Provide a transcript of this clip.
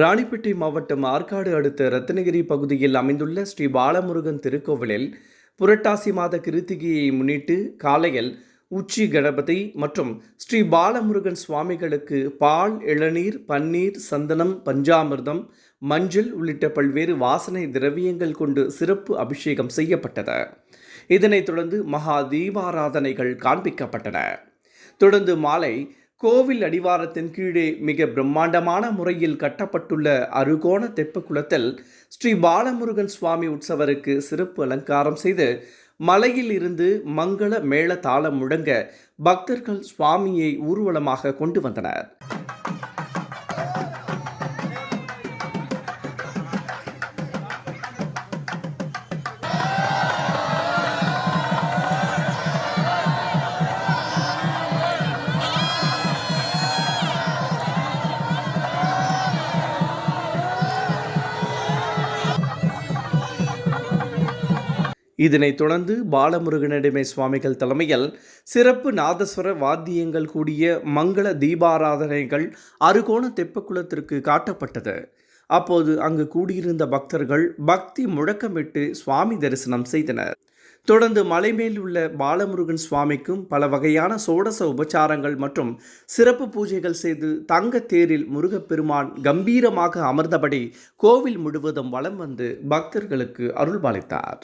ராணிப்பேட்டை மாவட்டம் ஆற்காடு அடுத்த ரத்னகிரி பகுதியில் அமைந்துள்ள ஸ்ரீ பாலமுருகன் திருக்கோவிலில் புரட்டாசி மாத கிருத்திகையை முன்னிட்டு காலையில் உச்சி கணபதி மற்றும் ஸ்ரீ பாலமுருகன் சுவாமிகளுக்கு பால் இளநீர் பன்னீர் சந்தனம் பஞ்சாமிர்தம் மஞ்சள் உள்ளிட்ட பல்வேறு வாசனை திரவியங்கள் கொண்டு சிறப்பு அபிஷேகம் செய்யப்பட்டது. இதனைத் தொடர்ந்து மகா தீபாராதனைகள் காண்பிக்கப்பட்டன. தொடர்ந்து மாலை கோவில் அடிவாரத்தின் கீழே மிக பிரம்மாண்டமான முறையில் கட்டப்பட்டுள்ள அருகோண தெப்பக்குளத்தில் ஸ்ரீ பாலமுருகன் சுவாமி உற்சவருக்கு சிறப்பு அலங்காரம் செய்து மலையில் இருந்து மங்கள மேள தாளம் முழங்க பக்தர்கள் சுவாமியை ஊர்வலமாக கொண்டு வந்தனர். இதனைத் தொடர்ந்து பாலமுருகனடிமை சுவாமிகள் தலைமையில் சிறப்பு நாதஸ்வர வாத்தியங்கள் கூடிய மங்கள தீபாராதனைகள் அருகோண தெப்பக்குளத்திற்கு காட்டப்பட்டது. அப்போது அங்கு கூடியிருந்த பக்தர்கள் பக்தி முழக்கமிட்டு சுவாமி தரிசனம் செய்தனர். தொடர்ந்து மலைமேல் உள்ள பாலமுருகன் சுவாமிக்கும் பல வகையான சோடச உபச்சாரங்கள் மற்றும் சிறப்பு பூஜைகள் செய்து தங்க தேரில் முருகப்பெருமான் கம்பீரமாக அமர்ந்தபடி கோவில் முழுவதும் வலம் வந்து பக்தர்களுக்கு அருள்பாலித்தார்.